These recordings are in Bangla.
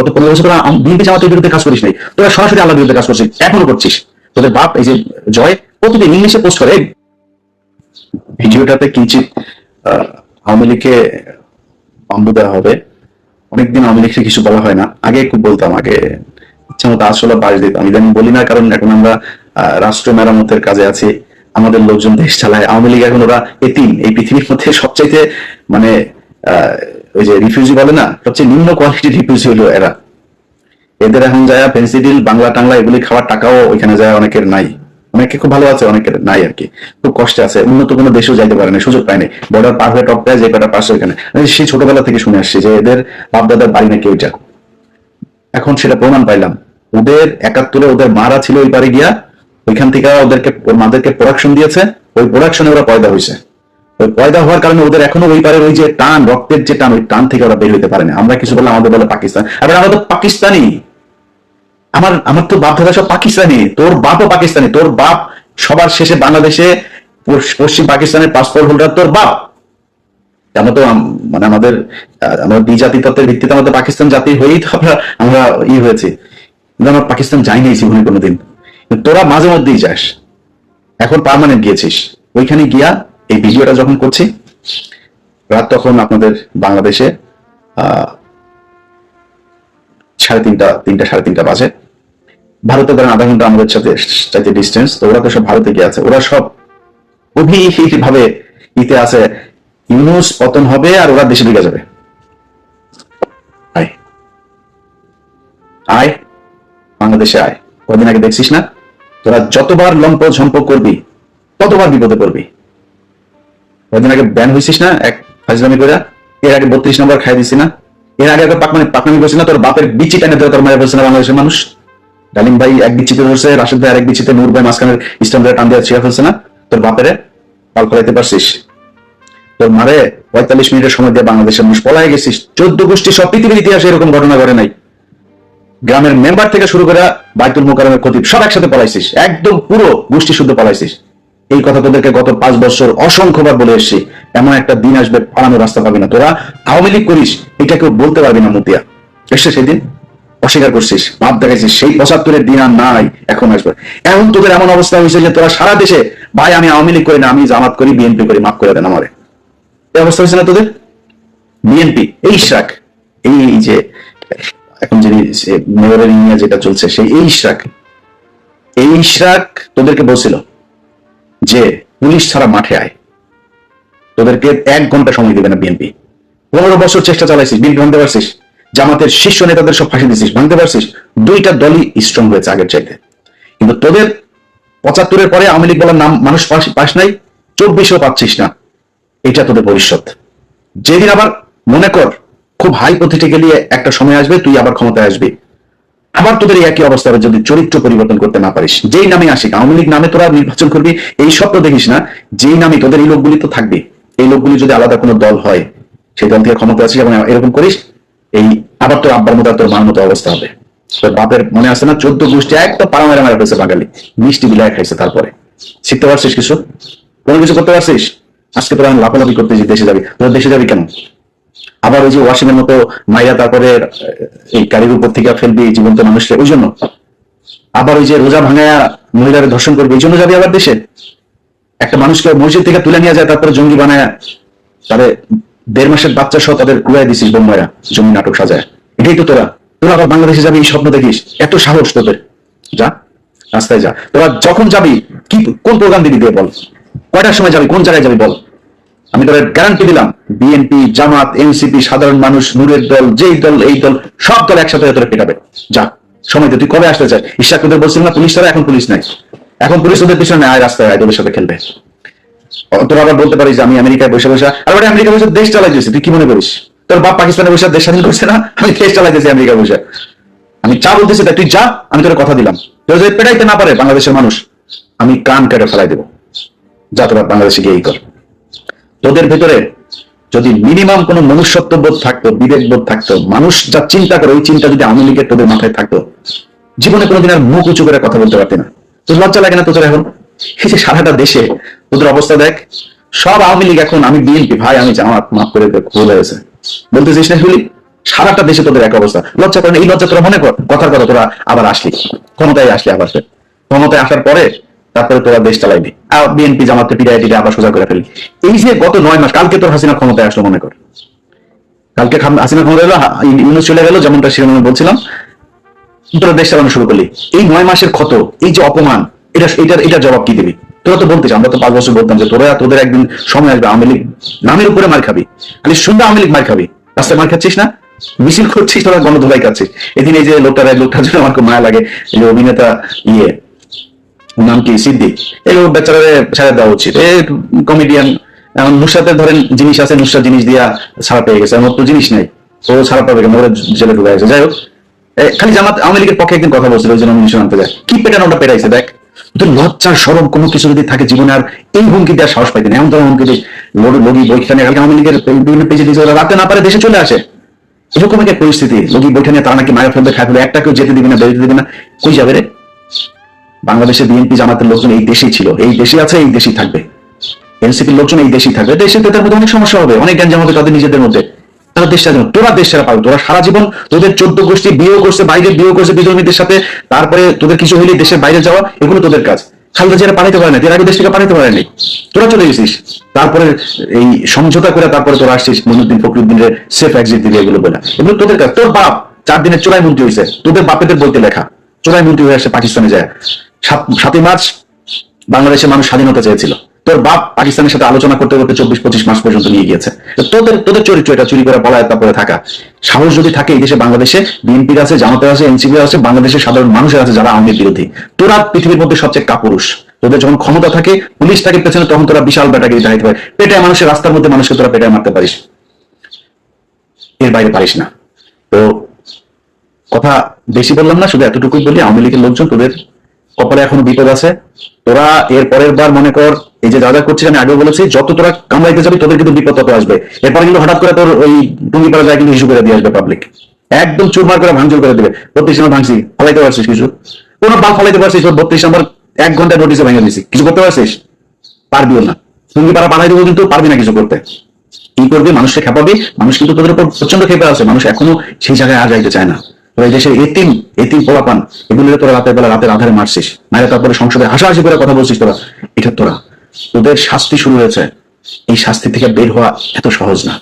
গত পনেরো বছর তোরা বিএনপি জামাতের বিরুদ্ধে কাজ করিস নাই। তোরা সরাসরি আল্লাহর বিরুদ্ধে কাজ করছিস। এখনও করছিস। তোদের বাপ এই যে জয় প্রতিদিন ইংলিশে পোস্ট করে। ভিডিওটাতে কিঞ্চিত আওয়ামী লীগকে বাম্বু দেওয়া হবে। অনেকদিন আওয়ামী লীগকে কিছু বলা হয় না। আগে খুব বলতাম, আগে ইচ্ছা মতো আসলে বাস দিতাম ইদানিং বলি না, কারণ এখন আমরা রাষ্ট্র মেরামতের কাজে আছি। আমাদের লোকজন দেশ চালায়। আওয়ামী লীগ এখন ওরা এতিম। এই পৃথিবীর মধ্যে সবচাইতে মানে ওই যে রিফিউজি বলে না, সবচেয়ে নিম্ন কোয়ালিটির রিফিউজি হলো এরা। এদের এখন যায় পেন্সিডিল বাংলা, টাংলা এগুলি খাওয়ার টাকাও ওইখানে যায়, অনেকের নাই। অনেকে খুব ভালো আছে, অনেকের নাই আর কি। খুব কষ্টে আছে। উন্নত কোনো দেশেও যাইতে পারে না, সুযোগ পায়নি বর্ডার পার হয়ে টপ যে কটা পাশে ওইখানে সেই ছোটবেলা থেকে শুনে আসছি যে এদের বাপ দাদার বাড়ি নাকি ওইটা। এখন সেটা প্রমাণ পাইলাম। ওদের একাত্তরে ওদের মারা ছিল ওই পারে গিয়া, ওইখান থেকে ওদেরকে মাদেরকে প্রোডাকশন দিয়েছে। ওই প্রোডাকশনে ওরা পয়দা হয়েছে পয়দা হওয়ার কারণে ওদের এখনও ওই পারে ওই যে টান, রক্তের যে টান, ওই টান থেকে ওরা বের হইতে পারে না। আমরা কিছু বললাম আমাদের বলে পাকিস্তান। আবার আমরা তো পাকিস্তানি। আমার আমার তো বাপ দাদা সব পাকিস্তানি। তোর বাপও পাকিস্তানি। তোর বাপ সবার শেষে বাংলাদেশে পশ্চিম পাকিস্তানের পাসপোর্ট হোল্ডার তোর বাপ। আমরা তো মানে আমাদের আমরা দ্বিজাতি তত্ত্বের ভিত্তিতে আমাদের পাকিস্তান জাতি হয়েই তো আমরা আমরা ই হয়েছি। কিন্তু আমরা পাকিস্তান যাই নাই জীবনে কোনোদিন। তোরা মাঝে মধ্যেই যাস। এখন পার্মানেন্ট গিয়েছিস। ওইখানে গিয়া এই ভিডিওটা যখন করছি, রাত তখন আপনাদের বাংলাদেশে সাড়ে তিনটা তিনটা, সাড়ে তিনটা বাজে। ভারতে ধরেন আধা ঘণ্টা আমাদের সাথে চাইতে ডিস্টেন্স তো ওরা তো সব ভারতে গিয়ে আছে। ওরা সব ভাবে ইতে আছে, ইউনুস পতন হবে আর ওরা দেশে ঢুকে যাবে। আয়। বাংলাদেশে আয়। কদিন আগে দেখছিস না? তোরা যতবার লম্প ঝম্প করবি, ততবার বিপদে পড়বি। কদিন আগে ব্যান হয়েছিস না? এক ফাজলামি করে এর আগে বত্রিশ নম্বর খাই দিছি না। এর আগে একবার পাকমানি পাকনামি করছিস না, তোর বাপের বিচি টেনে ধরে তোর মায়ের বলছে না বাংলাদেশের মানুষ। ডালিম ভাই এক বিচিতে ধরছে, রাশেদ ভাই আরেক বিচিতে, নূর ভাই মাঝখানের ইসলাম ভাই টান দিয়ে ছিঁড়ে ফেলছে না। তোর বাপেরে পাল ফলাইতে পারছিস। তোর মারে পঁয়তাল্লিশ মিনিটের সময় দিয়ে বাংলাদেশের মানুষ পলাই গেছিস। চোদ্দ গোষ্ঠী সব পৃথিবীর ইতিহাসে এরকম ঘটনা ঘটে নাই। গ্রামের মেম্বার থেকে শুরু করে বাইতুল মোকারমের খতিব সব একসাথে পলাইছিস। একদম পুরো গোষ্ঠী শুদ্ধ পলাইছিস। এই কথা তোদেরকে গত পাঁচ বছর অসংখ্যবার বলে এসেছি। এমন একটা দিন আসবে, পালানোর রাস্তা পাবি না। তোরা আওয়ামী লীগ করিস, এটা কেউ বলতে পারবি না, মতিয়া। এসছে সেদিন? অস্বীকার করছিস। ভাব দেখাইছিস, সেই পঁচাত্তরের দিন আর নাই, এখন আসবে। এখন তোদের এমন অবস্থা হয়েছে যে তোরা সারা দেশে, ভাই, আমি আওয়ামী লীগ করি না, আমি জামাত করি, বিএনপি করি, মাফ করে দেন আমারে। এই অবস্থা হয়েছে না তোদের? বিএনপি, এই ইশরাক এই যে, এখন সে মেয়রের ইনিয়া যেটা চলছে, সেই এই ইশরাক এই ইশরাক তোদেরকে বলছিল। যে পুলিশ ছাড়া মাঠে আয়। তোদেরকে এক ঘণ্টা সময় দিবে না বিএনপি। পনেরো বছর চেষ্টা চালাইছিস, বিএনপি ভাঙতে পারছিস, জামাতের শীর্ষ নেতাদের সব ফাঁসি দিছিস, ভাঙতে পারছিস, দুইটা দলই স্ট্রং হয়েছে আগের চাইতে। কিন্তু তোদের পঁচাত্তরের পরে আওয়ামী লীগ বলার নাম মানুষ পাস- নাই, চব্বিশও পাচ্ছিস না। এটা তোদের ভবিষ্যৎ। যেদিন আবার মনে কর, খুব হাই গেলে একটা সময় আসবে, তুই আবার ক্ষমতায় আসবি। আবার তোদের একই অবস্থা হবে যদি চরিত্র পরিবর্তন করতে না পারিস, যেই নামে আসিক, আওয়ামী লীগ নামে তোরা নির্বাচন করবি, এই স্বপ্ন দেখিস না, যেই নামে তোদের এই লোকগুলি তো থাকবে। এই লোকগুলি যদি আলাদা কোনো দল হয়, সেই দল থেকে ক্ষমতা আসিস এবং এরকম করিস, এই আবার তোর আব্বার মতো তোর মার মতো অবস্থা হবে। তোর বাপের মনে আছে না, চোদ্দ গোষ্ঠী একদম পাড়া মেরে মারা ফেলছে বাঙালি, মিষ্টি বিলায় খাইছে তারপরে। শিখতে পারছিস কিছু? কোনো কিছু করতে পারছিস? আজকে তোরা লাফালাফি করতে যে দেশে যাবি, তোরা দেশে যাবি কেন? আবার ওই যে ওয়াশিং এর মতো মাইয়া তারপরে এই গাড়ির উপর থেকে ফেলবি জীবন্ত মানুষকে, ওই জন্য। আবার ওই যে রোজা ভাঙায়া মহিলার ধর্ষণ করবে, এই জন্য যাবি আবার দেশে। একটা মানুষকে মসজিদ থেকে তুলে নিয়ে যায়, তারপরে জঙ্গি বানায় তাদের দেড় মাসের বাচ্চা সহ তাদের কুড়াই দিছিস বোম্বাইরা, জঙ্গি নাটক সাজায়। এটাই তো তোরা। তোরা আবার বাংলাদেশে যাবি, এই স্বপ্ন দেখিস। এত সাহস তোদের। যা, রাস্তায় যা। তোরা যখন যাবি, কি, কোন প্রোগ্রাম দিবি দিয়ে বল? কয়টার সময় যাবি? কোন জায়গায় যাবি বল? আমি তোদের গ্যারান্টি দিলাম বিএনপি জামাত এনসিপি সাধারণ মানুষ, নূরের দল, যেই দল, এই দল, সব দল একসাথে তোরা পেটাবে। যা সময় তুই কবে আসতে চাস? ইশাক তোদের বলছিল না, পুলিশ ছাড়া এখন পুলিশ নাই। এখন পুলিশ ওদের পিছনে আয় রাস্তায়, আয়, তোদের সাথে খেলবে। তোরা আবার বলতে পারিস আমি আমেরিকায় বসে বসে, আর ওটা আমেরিকা বসে দেশ চালাই দিয়েছি, তুই কি মনে করিস? তোর বাপ পাকিস্তানে বসে দেশ স্বাধীন করছে না, আমি দেশ চালাই চালাইতেছি আমেরিকা বসে। আমি যা বলতেছি তাই যা, আমি তোর কথা দিলাম। তোর যদি পেটাইতে না পারে বাংলাদেশের মানুষ, আমি কান কেটে ফেলাই দেবো। যা তোরা বাংলাদেশে গিয়েই কর। তোদের ভেতরে যদি মিনিমাম কোনো মনুষ্যত্ব বোধ থাকতো বিবেক বোধ থাকতো, মানুষ যা চিন্তা করে ওই চিন্তা যদি আওয়ামী লীগের তোদের মাথায় থাকতো, জীবনে কোনোদিন আর মুখ উঁচু করে কথা বলতে পারতি না। তোর লজ্জা লাগে না তোদের এখন? যে সারাটা দেশে তোদের অবস্থা দেখ, সব আওয়ামী লীগ এখন, আমি বিএনপি, ভাই, আমি জামাত, মাফ করে ভুল হয়েছে বলতেছিস না শুলি সারাটা দেশে তোদের এক অবস্থা। লজ্জা করে এই লজ্জা তোরা মনে কর? কথার কথা তোরা আবার আসলি। ক্ষমতায় আসলি আবার। ক্ষমতায় আসার পরে তারপরে তোরা দেশ চালাইবি। বিএনপি জামাতে পিড়াই টিড়ে আবার সোজা করে ফেলি এই যে গত নয় মাস, কালকে তোর হাসিনা ক্ষমতায় আসলো মনে কর। কালকে হাসিনা ক্ষমতা এলো ইউনুস চলে গেল, যেমনটা শিরোনামে বলছিলাম। তোরা দেশ চালানো শুরু করলি। এই নয় মাসের ক্ষত, এই যে অপমান, এটা এটার এটার জবাব কি দিবি? তোরা তো বলতিস আমরা তো পাঁচ বছর বলতাম যে তোরা তোদের একদিন সময় আসবে, আওয়ামী লীগ নামের উপরে মার খাবি। খালি সুন্দর আওয়ামী লীগ মার খাবি। রাস্তায় মার খাচ্ছিস না? মিছিল করছিস, তোরা গণধোলাই খাচ্ছিস এদিন এই যে লোকটা লোকটার জন্য আমার খুব মায়া লাগে যে অভিনেতা ইয়ে নাম কি? সিদ্দিক। এই লোক বেচারারে ছেড়ে দেওয়া উচিত। এই কমেডিয়ান এখন নুসরাতের ধরেন জিনিস আছে নুসরাত জিনিস দিয়া ছাড়া পেয়ে গেছে, আমার তো জিনিস নাই। ও ছাড়া পাবে কেন জেলে ঢুকে গেছে। যাই হোক খালি জামাত আওয়ামী লীগের পক্ষে একদিন কথা বলছিল, ওই জন্য মিশন আনতে যায় কি পেটানো ওটা পেটাইছে, দেখ। তোর লজ্জার সরব কোনো কিছু যদি থাকে জীবনে, আর এই হুমকি দেওয়ার সাহস পাইতেন এমন ধরনের হুমকি দিয়ে লগি বৈঠানে কালকে আওয়ামী লীগের বিভিন্ন পেজে দিয়েছে ওরা। রাতে না পারে দেশে চলে আসে। এরকম একটা পরিস্থিতি। লগি বৈঠা নিয়ে তারা নাকি মায়ের ফেলবে খায় ফেলবে একটা কেউ যেতে দিবি না, বেরোতে দিবি না। কই যাবে রে? বাংলাদেশে বিএনপি জামাতের লোকজন এই দেশেই ছিল। এই দেশে আছে, এই দেশেই থাকবে। এনসিপির লোকজন এই দেশেই থাকবে। দেশে তাদের মধ্যে অনেক সমস্যা হবে, অনেক জ্ঞান হবে তাদের নিজেদের মধ্যে। তারা দেশ ছাড়া তোরা দেশ ছাড়া পাবে তোরা সারা জীবন তোদের চোদ্দ গোষ্ঠী বিয়ে করছে, বাইরে বিয়ে করছে বিধর্মীদের সাথে, তারপরে তোদের কিছু হইলে দেশের বাইরে যাওয়া, এগুলো তোদের কাজ। খালদা যারা পাঠাইতে পারে না, এর আগে দেশ থেকে পাঠাইতে পারেনি তোরা চলে গেছিস। তারপরে এই সমঝোতা করে তারপরে তোরা আসছিস মনুদ্দিন ফখরুদ্দিনের সেফ এক্সিট দিবে এগুলো বলে। এগুলো তোদের কাজ। তোর বাপ চার দিনের চোরাই মন্ত্রী হয়েছে তোদের বাপেদের বলতে লেখা। চোরাই মন্ত্রী হয়ে আসছে পাকিস্তানে যায়। সাতই মার্চ বাংলাদেশের মানুষ স্বাধীনতা চেয়েছিল। তোর বাপ পাকিস্তানের সাথে আলোচনা করতে করতে চব্বিশ পঁচিশ মাস পর্যন্ত নিয়ে গিয়েছে। তোদের তোদের চরিত্র এটা, চুরি করে পলায় তারপরে থাকা। সাহস যদি থাকে এই দেশে, বাংলাদেশে, বিএনপির আছে জামাতের আছে, এনসিপি আছে, বাংলাদেশের সাধারণ মানুষের আছে যারা আওয়ামী বিরোধী। তোরা পৃথিবীর মধ্যে সবচেয়ে কাপুরুষ। তোদের যখন ক্ষমতা থাকে, পুলিশ থাকে পেছনে, তখন তোরা বিশাল ব্যাটাগিরি দাঁড়াইতে পারে পেটায় মানুষের, রাস্তার মধ্যে মানুষকে তোরা পেটায় মারতে পারিস। এর বাইরে পারিস না। তো কথা বেশি বললাম না, শুধু এতটুকুই বলি, আওয়ামী লীগের লোকজন তোদের কপালে এখনও বিপদ আছে। তোরা এর পরের বার মনে কর, এই যে যা করছিস, আমি আগেও বলেছি, যত তোরা কামড়াইতে যাবি, তোদের কিন্তু বিপদ তত আসবে। এরপরে কিন্তু হঠাৎ করে তোর ওই টুঙ্গিপাড়া যায় কিন্তু ইস্যু করে দিয়ে আসবে পাবলিক একদম চুরমার করে ভাঙচুর করে দেবে। বত্রিশ নম্বর ভাঙছি, ফলাইতে পারছিস কিছু? কোনো বাল ফলাইতে পারছিস, তোর বত্রিশ নম্বর এক ঘণ্টা নোটিশে ভেঙে দিছি কিছু করতে পারছিস? পারবিও না। টুঙ্গিপাড়া পাঠাই দেবো কিন্তু পারবি না কিছু করতে। কি করবি? মানুষকে খেপাবি। মানুষ কিন্তু তোদের উপর প্রচণ্ড খেপে আছে। মানুষ এখনও সেই জায়গায় আর যাইতে চায় না। দেশের এতিম এতিম এগুলো তোরা রাতের বেলা রাতের আধারে মারছিস। মায়ের তারপরে সংসদে হাসাহাসি করে কথা বলছিস তোরা। এটা তোরা। তোদের শাস্তি শুরু হয়েছে। এই শাস্তি থেকে বের হওয়া এত সহজ না।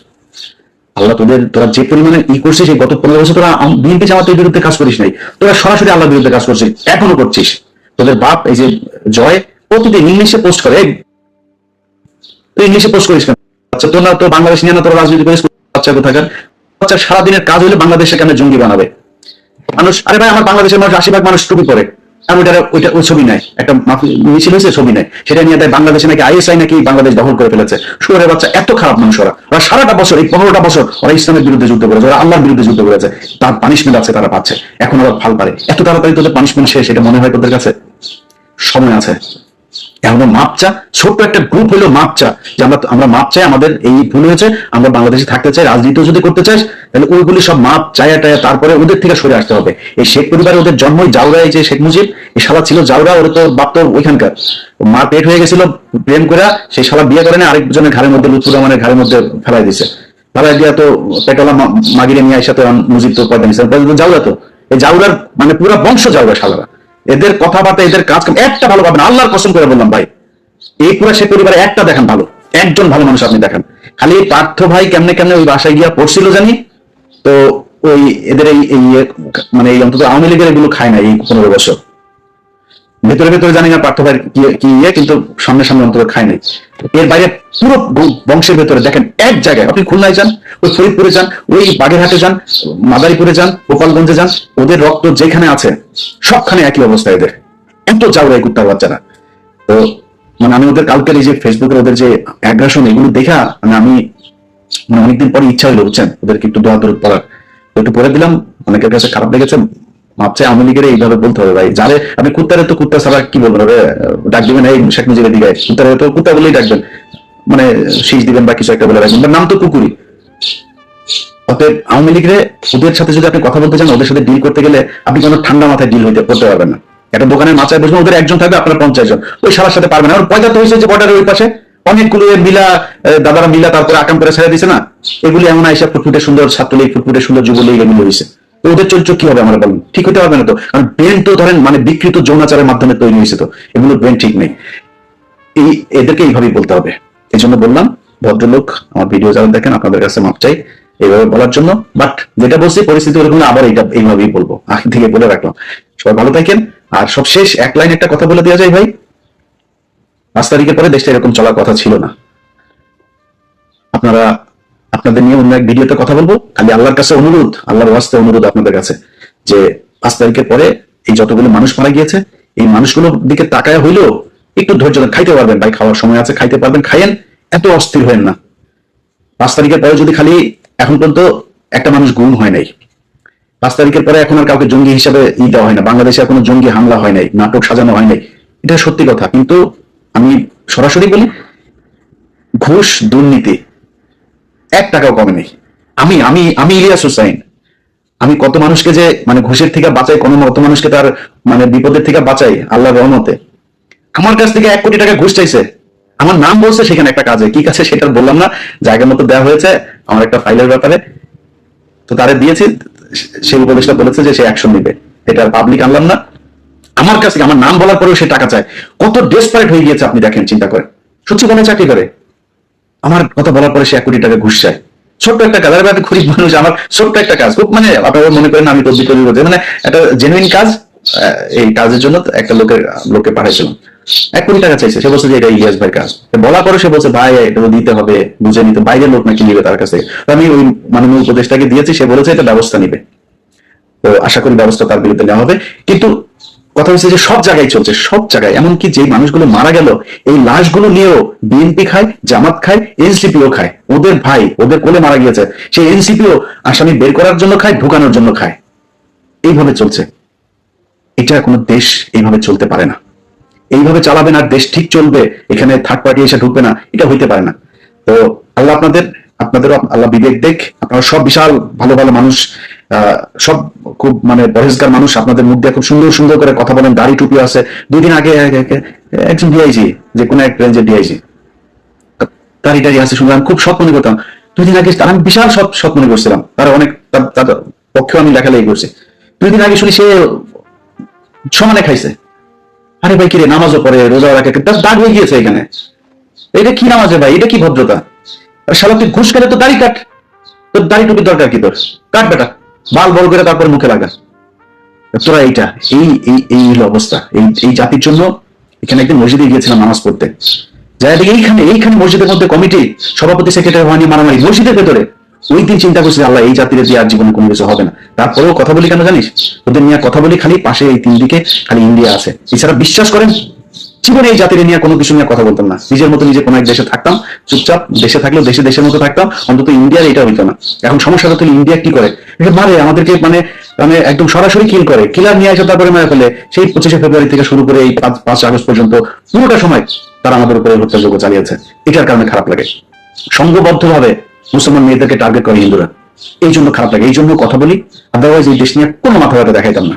আল্লাহ তোদের, তোরা যে পরিমাণে ই করছিস গত পনেরো বছর তোরা বিএনপি জামাতের বিরুদ্ধে কাজ করিস নাই। তোরা সরাসরি আল্লাহর বিরুদ্ধে কাজ করছিস। এখনও করছিস। তোদের বাপ এই যে জয় প্রতিদিন ইংলিশে পোস্ট করে। তুই ইংলিশে পোস্ট করিস কেন? আচ্ছা তোর তো বাংলাদেশ নিয়ে না তোর রাজনীতি করিস? বাচ্চা কোথাকার? বাচ্চা সারাদিনের কাজ হলে বাংলাদেশে কেন জঙ্গি বানাবে? মানুষ, আরে ভাই, আমার বাংলাদেশের মানুষ আশি মানুষ টুপি পরে। আমি ওইটা ওইটা ওই ছবি নাই। একটা মিছিল হয়েছে, ছবি নাই। সেটা নিয়ে দেয় বাংলাদেশে নাকি আইএসআই নাকি বাংলাদেশ দখল করে ফেলেছে। সুরের বাচ্চা, এত খারাপ মানুষ ওরা। ওরা সারাটা বছর, এই পনেরোটা বছর ওরা ইসলামের বিরুদ্ধে যুদ্ধ করেছে, ওরা আল্লাহর বিরুদ্ধে যুদ্ধ করেছে। তার পানিশমেন্ট আছে, তারা পাচ্ছে। এখন ওরা ভালো পারে। এত তাড়াতাড়ি তোদের পানিশমেন্ট শেষ, এটা মনে হয় তোদের কাছে? সময় আছে। এখনও মাপ চা ছোট্ট একটা গ্রুপ হলো মাপ চা যে আমরা আমরা মাপ চাই আমাদের এই ভুল হয়েছে, আমরা বাংলাদেশে থাকতে চাই, রাজনীতিও যদি করতে চাই তাহলে ওইগুলি সব মাপ, চায়া টায়া, তারপরে ওদের থেকে সরে আসতে হবে। এই শেখ পরিবারে ওদের জন্মই জাউরা এই যে শেখ মুজিব, এই শালা ছিল জাউরা, ওর তো বাপ তো ওইখানকার। মার পেট হয়ে গেছিল, প্রেম করে সেই শালা বিয়ে করে না, আরেকজনের ঘাড়ের মধ্যে লুৎফুর রহমানের ঘাড়ের মধ্যে ফেলাই দিছে। ফেলাই দিয়া তো পেটলা মা- মাগিরে নিয়ে আসা তো মুজিব তো পয়দা নিছে। জাউরা তো, এই জাউরার মানে পুরো বংশ জাউরা শালারা। এদের কথাবার্তা এদের কাজ একটা ভালো পাবেন আল্লাহর কসম করে বললাম ভাই এই পুরা সে পরিবারে একটা দেখেন ভালো একজন ভালো মানুষ আপনি দেখেন। খালি পার্থ ভাই কেমনে কেমনে ওই বাসায় গিয়া পড়ছিল জানি? তো ওই এদের এই এই ইয়ে, মানে এই অন্তত আওয়ামী লীগের এগুলো খায় না এই পনেরো বছর। ভেতরে ভেতরে জানি না পার্থ ভাই কি- ইয়ে কিন্তু সামনে সামনে অন্তত খায় নাই। এর বাইরে পুরো বংশের ভেতরে দেখেন, এক জায়গায়, আপনি খুলনায় যান, ওই ফরিদপুরে যান, ওই বাগেরহাটে যান, মাদারীপুরে যান, গোপালগঞ্জে যান, ওদের রক্ত যেখানে আছে, সবখানে একই অবস্থা এদের। এত যাওয়াই কুত্তার বাচ্চারা। তো মানে আমি ওদের কালকের এই যে ফেসবুকে ওদের যে অ্যাগ্রাসন এগুলো দেখা মানে আমি মানে অনেকদিন পরে ইচ্ছা হলো, বুঝছেন? ওদেরকে একটু দোয়া দরদ পড়ার। একটু পড়ে দিলাম, অনেকের কাছে খারাপ লেগেছে ভাবছে আওয়ামী লীগের এইভাবে বলতে হবে ভাই। যারে আপনি কুত্তারে তো কুত্তা ছাড়া কি বলবেন ডাক দিবেন, এই শেখ মুজিবের দিকে কুত্তারে তো কুত্তা বলেই ডাকবেন। মানে শীষ দিবেন বা কিছু একটা বলে রাখবেন। নাম তো কুকুরি অতএব আওয়ামী লীগের ওদের সাথে যদি আপনি কথা বলতে চান, ওদের সাথে ডিল করতে গেলে আপনি কোনো ঠান্ডা মাথায় ডিল হইতে করতে পারবেন না। একটা দোকানের মাচায় বসবেন, ওদের একজন থাকবে, আপনার পঞ্চাশ জন। ওই সারার সাথে পারবেন ওর পয়সা তো হয়েছে যে বর্ডারের ওই পাশে। অনেকগুলো মিলা দাদারা মিলা তারপরে আকাম করে ছেড়ে দিছে না। এগুলি এমন আইসা ফুটফুটে সুন্দর ছাত্রলীগ, ফুটফুটে সুন্দর যুবলীগ এগুলো হয়েছে তো ওদের চরিত্র কি হবে আমরা বলুন? ঠিক হতে হবে না তো? কারণ ব্রেন তো ধরেন মানে বিকৃত যৌনাচারের মাধ্যমে তৈরি হয়েছে তো। এগুলো ব্রেন ঠিক নেই। এই, এদেরকে এইভাবেই বলতে হবে। এই জন্য বললাম, ভদ্রলোক, আমার ভিডিও যারা দেখেন, আপনাদের কাছে মাপ চাই এইভাবে বলার জন্য। বাট যেটা বলছি, পরিস্থিতি ওরকম আবার এইটা, এইভাবেই বলব। আগে থেকে বলে রাখলাম। সবাই ভালো থাকেন। আর সবশেষ এক লাইন একটা কথা বলে দেওয়া যায় ভাই। পাঁচ তারিখের পরে দেশটা এরকম চলার কথা ছিল না। আপনারা আপনাদের নিয়ে অন্য এক ভিডিওতে কথা বলব। খালি আল্লাহর কাছে অনুরোধ, আল্লাহর ওয়াস্তে অনুরোধ আপনাদের কাছে যে পাঁচ তারিখের পরে এই যতগুলো মানুষ মারা গিয়েছে, এই মানুষগুলোর দিকে তাকায় হইলেও একটু ধৈর্য খাইতে পারবেন। ভাই, খাওয়ার সময় আছে, খাইতে পারবেন। খাইয়েন, এত অস্থির হয়েন না। পাঁচ তারিখের পরে যদি খালি এখন পর্যন্ত একটা মানুষ গুম হয় নাই, পাঁচ তারিখের পরে এখন আর কাউকে জঙ্গি হিসাবে ই দেওয়া হয় না। বাংলাদেশে এখনও জঙ্গি হামলা হয় নাই, নাটক সাজানো হয় নাই। এটা সত্যি কথা। কিন্তু আমি সরাসরি বলি, ঘুষ দুর্নীতি এক টাকাও কমে নেই। আমি আমি আমি ইলিয়াস হুসাইন। আমি কত মানুষকে যে মানে ঘুষের থেকে বাঁচাই, কোনো কত মানুষকে তার মানে বিপদের থেকে বাঁচাই আল্লাহর রহমতে। আমার কাছ থেকে এক কোটি টাকা ঘুষ চাইছে। আমার নাম বলছে সেখানে একটা কাজে। কি কাছে সেটা বললাম না। জায়গা মতো দেওয়া হয়েছে, আমার একটা ফাইলের ব্যাপারে। তো তারে দিয়েছি সেই উপদেশটা বলেছে যে সে অ্যাকশন নিবে। এটা পাবলিক আনলাম না। আমার কাছে আমার নাম বলার পরেও সে টাকা চায়। কত ডেসপারেট হয়ে গিয়েছে, আপনি দেখেন, চিন্তা করেন। সত্যি কোনো চাকরি করে। আমার কথা বলার পরে সে এক কোটি টাকা ঘুষ চায়। ছোট্ট একটা কাজ। আরে খুব মানুষ, আমার ছোট্ট একটা কাজ। খুব মানে আপনারা মনে করেন আমি তদ্বি তদ্বি করছি মানে একটা জেনুইন কাজ এই কাজের জন্য একটা লোকের, লোককে পাঠাইছিলাম। এক কোটি টাকা চাইছে। সে বলছে যে এটা ইলিয়াস ভাই কাজ। তো বলার পরে সে বলছে, ভাই, এটা দিতে হবে, বুঝে নিতে বাইরের লোক নাকি নিবে তার কাছে আমি ওই মাননীয় উপদেশটাকে দিয়েছি। সে বলেছে, এটা ব্যবস্থা নিবে। তো আশা করি ব্যবস্থা তার বিরুদ্ধে নেওয়া হবে। কিন্তু কথা হচ্ছে যে সব জায়গায় চলছে, সব জায়গায়। এমনকি যে মানুষগুলো মারা গেল, এই লাশগুলো নিয়েও বিএনপি খায়, জামাত খায় এনসিপিও খায়। ওদের ভাই, ওদের কোলে মারা গিয়েছে। সেই এনসিপিও আসামি বের করার জন্য খায়, ঢুকানোর জন্য খায়। এইভাবে চলছে। এটা কোনো দেশ এইভাবে চলতে পারে না। এইভাবে চালাবেন আর দেশ ঠিক চলবে, এখানে থার্ড পার্টি এসে ঢুকবে না, এটা হইতে পারে না। তো আল্লাহ আপনাদের, আপনাদেরও আল্লাহ বিবেক দেখ, আপনারা সব বিশাল, ভালো ভালো মানুষ। সব খুব মানে পরেজগার মানুষ আপনাদের মুখ দিয়ে খুব সুন্দর সুন্দর করে কথা বলেন, দাড়ি টুপি আছে। দুই দিন আগে এক- এক- একজন ডিআইজি যে কোনো এক রেঞ্জের ডিআইজি দাড়ি টাড়ি আছে শুনলাম, খুব সৎ মনে করতাম। দুই দিন আগে আমি বিশাল সৎ সৎ মনে করছিলাম। তারা অনেক, তার- পক্ষেও আমি লেখালেখি করছি। দুই দিন আগে শুনি সে সমানে খাইছে। আরে ভাই, কিরে, নামাজও পড়ে রোজা রাখে দাগ হয়ে গিয়েছে এখানে। এটা কি নামাজে ভাই? এটা কি ভদ্রতা? শালা, তুই ঘুষ খেলে তো দাড়ি কাট। তোর দাড়ি টুপির দরকার কি তোর? কাট বেটা। বাল বল করে তারপরে মুখে লাগা তোরা এইটা, এই এই এই হলো অবস্থা। এই এই জাতির জন্য এখানে একদিন মসজিদে গিয়েছিলাম নামাজ পড়তে। যাই দেখি এইখানে এইখানে মসজিদের মধ্যে কমিটি, সভাপতি সেক্রেটারি হয়নি, মারামারি, মসজিদের ভেতরে। ওই দিন চিন্তা করছি, আল্লাহ, এই জাতির দিয়ে আর জীবনে কোনো কিছু হবে না। তারপরেও কথা বলি কেন জানিস? ওদের নিয়ে কথা বলি, খালি পাশে এই তিন দিকে খালি ইন্ডিয়া আছে। এছাড়া বিশ্বাস করেন জীবনে এই জাতির নিয়ে কোনো কিছু নিয়ে কথা বলতাম না। নিজের মতো নিজে কোনো এক দেশে থাকতাম, চুপচাপ দেশে থাকলেও দেশে দেশের মতো থাকতাম, অন্তত ইন্ডিয়ার এটা হইতো না। এখন সমস্যাটা তো ইন্ডিয়া কি করে? মারে আমাদেরকে মানে মানে একদম সরাসরি কিল করে। কিলার নিয়ে আসে তারপরে মারা ফেলে। সেই পঁচিশে ফেব্রুয়ারি থেকে শুরু করে এই পাঁচ পাঁচ আগস্ট পর্যন্ত পুরোটা সময় তারা আমাদের উপরে হত্যাযোগ্য চালিয়েছে। এটার কারণে খারাপ লাগে। সংঘবদ্ধ ভাবে মুসলমান মেয়েদেরকে টার্গেট করে হিন্দুরা। এই জন্য খারাপ লাগে। এই জন্য কথা বলি। আদারওয়াইজ এই দেশ নিয়ে কোনো মাথা ব্যথা দেখাইতাম না।